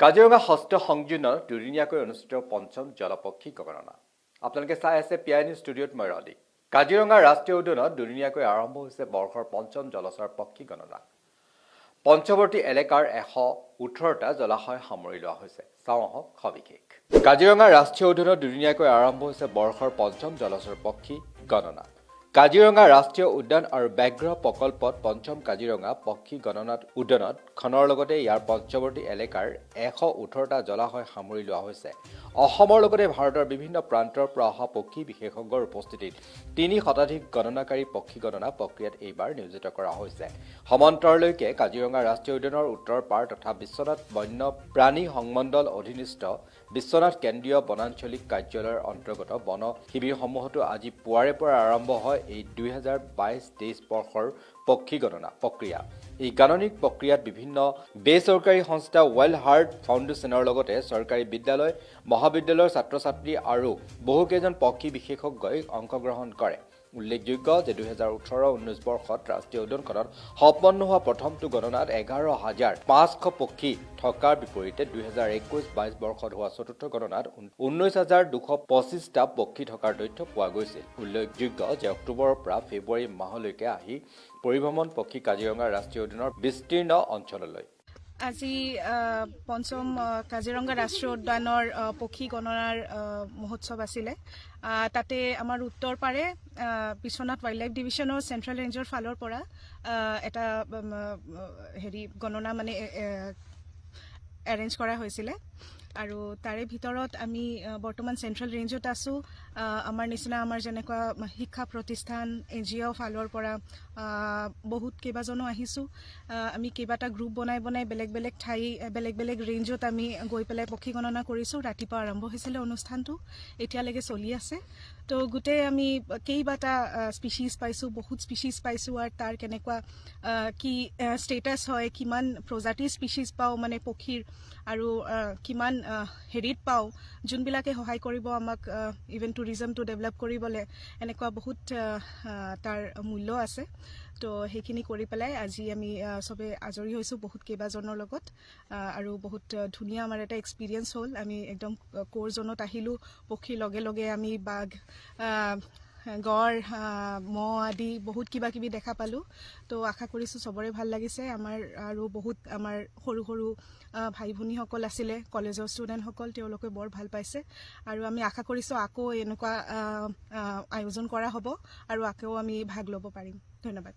কাজিৰঙা ষষ্ঠ সংযোজনত দুদিনীয়াকৈ অনুষ্ঠিত পঞ্চম জলপক্ষী গণনা আপোনালোকে চাই আছে পি আই নিউজ ষ্টুডিঅ'ত মই ৰদী। কাজিৰঙা ৰাষ্ট্ৰীয় উদ্যানত দুদিনীয়াকৈ আৰম্ভ হৈছে বৰ্ষৰ পঞ্চম জলচৰ পক্ষী গণনা পঞ্চৱৰ্তী এলেকাৰ এশ ওঠৰটা জলাশয় সামৰি লোৱা হৈছে। চাওঁ আহক সবিশেষ। কাজিৰঙা ৰাষ্ট্ৰীয় উদ্যানত দুদিনীয়াকৈ আৰম্ভ হৈছে বৰ্ষৰ পঞ্চম জলচৰ পক্ষী গণনা কাজিৰঙা ৰাষ্ট্ৰীয় উদ্যান আৰু ব্যাঘ্ৰ প্ৰকল্পত পঞ্চম কাজিৰঙা পক্ষী গণনাত উদ্যানত খনৰ লগতে ইয়াৰ পঞ্চৱৰ্তী এলেকাৰ এশ ওঠৰটা জলাশয় সামৰি লোৱা হৈছে। অসমৰ লগতে ভাৰতৰ বিভিন্ন প্ৰান্তৰ পৰা অহা পক্ষী বিশেষজ্ঞৰ উপস্থিতিত তিনি শতাধিক গণনাকাৰী পক্ষী গণনা প্ৰক্ৰিয়াত এইবাৰ নিয়োজিত কৰা হৈছে। সমান্তৰলৈকে কাজিৰঙা ৰাষ্ট্ৰীয় উদ্যানৰ উত্তৰ পাৰ তথা বিশ্বনাথ বন্য প্ৰাণী সংমণ্ডল অধীনিষ্ঠ বিশ্বনাথ কেন্দ্ৰীয় বনাঞ্চলিক কাৰ্যালয়ৰ অন্তৰ্গত বন শিবিৰসমূহতো আজি পুৱাৰে পৰা আৰম্ভ হয় এই দুহেজাৰ বাইছ তেইছ বৰ্ষৰ পক্ষী গণনা প্ৰক্ৰিয়া। এই গাণনিক প্ৰক্ৰিয়াত বিভিন্ন বেচৰকাৰী সংস্থা ৱেল হাৰ্ট ফাউণ্ডেশ্যনৰ লগতে চৰকাৰী বিদ্যালয় মহাবিদ্যালয়ৰ ছাত্ৰ ছাত্ৰী আৰু বহুকেইজন পক্ষী বিশেষজ্ঞই অংশগ্ৰহণ কৰে। উল্লেখযোগ্য যে দুহেজাৰ ওঠৰ ঊনৈছ বৰ্ষত ৰাষ্ট্ৰীয় উদ্যানখনত সম্পন্ন হোৱা প্ৰথমটো গণনাত এঘাৰ হাজাৰ পাঁচশ পক্ষী থকাৰ বিপৰীতে দুহেজাৰ একৈছ বাইছ বৰ্ষত হোৱা চতুৰ্থ গণনাত ঊনৈছ হাজাৰ দুশ পঁচিছটা পক্ষী থকাৰ তথ্য পোৱা গৈছিল উল্লেখযোগ্য যে অক্টোবৰৰ পৰা ফেব্ৰুৱাৰী মাহলৈকে আহি পৰিভ্ৰমণ পক্ষী কাজিৰঙা ৰাষ্ট্ৰীয় উদ্যানৰ বিস্তীৰ্ণ অঞ্চললৈ আজি পঞ্চম কাজিৰঙা ৰাষ্ট্ৰীয় উদ্যানৰ পক্ষী গণনাৰ মহোৎসৱ আছিলে। তাতে আমাৰ উত্তৰ পাৰে বিশ্বনাথ ৱাইল্ড লাইফ ডিভিশ্যনৰ চেণ্ট্ৰেল ৰেঞ্জৰ ফালৰ পৰা এটা হেৰি গণনা মানে এৰেঞ্জ কৰা হৈছিলে। আৰু তাৰে ভিতৰত আমি বৰ্তমান চেণ্ট্ৰেল ৰেঞ্জত আছোঁ। আমাৰ নিচিনা আমাৰ যেনেকুৱা শিক্ষা প্ৰতিষ্ঠান, এন জি অ' ফালৰ পৰা বহুত কেইবাজনো আহিছোঁ। আমি কেইবাটা গ্ৰুপ বনাই বনাই বেলেগ বেলেগ ঠাই বেলেগ বেলেগ ৰেঞ্জত আমি গৈ পেলাই পক্ষী গণনা কৰিছোঁ। ৰাতিপুৱা আৰম্ভ হৈছিলে অনুষ্ঠানটো, এতিয়ালৈকে চলি আছে। তো গোটেই আমি কেইবাটা স্পিচিজ পাইছোঁ, বহুত স্পিচিজ পাইছোঁ আৰু তাৰ কেনেকুৱা কি ষ্টেটাছ হয়, কিমান প্ৰজাতিৰ স্পিচিজ পাওঁ মানে পক্ষীৰ, আৰু কিমান হেৰিত পাওঁ যোনবিলাকে সহায় কৰিব আমাক ইভেন টুৰিজমটো ডেভেলপ কৰিবলৈ এনেকুৱা বহুত তাৰ মূল্য আছে। তো সেইখিনি কৰি পেলাই আজি আমি চবে আজৰি হৈছোঁ বহুত কেইবাজনৰ লগত আৰু বহুত ধুনীয়া আমাৰ এটা এক্সপিৰিয়েঞ্চ হ'ল। আমি একদম ক'ৰ জ'নত আহিলোঁ পক্ষীৰ লগে লগে আমি বাঘ গড় মহ আদি বহুত কিবা কিবি দেখা পালোঁ। তো আশা কৰিছোঁ চবৰে ভাল লাগিছে। আমাৰ আৰু বহুত আমাৰ সৰু সৰু ভাই ভনীসকল আছিলে কলেজৰ ষ্টুডেণ্টসকল তেওঁলোকে বৰ ভাল পাইছে। আৰু আমি আশা কৰিছোঁ আকৌ এনেকুৱা আয়োজন কৰা হ'ব আৰু আকৌ আমি ভাগ ল'ব পাৰিম। ধন্যবাদ।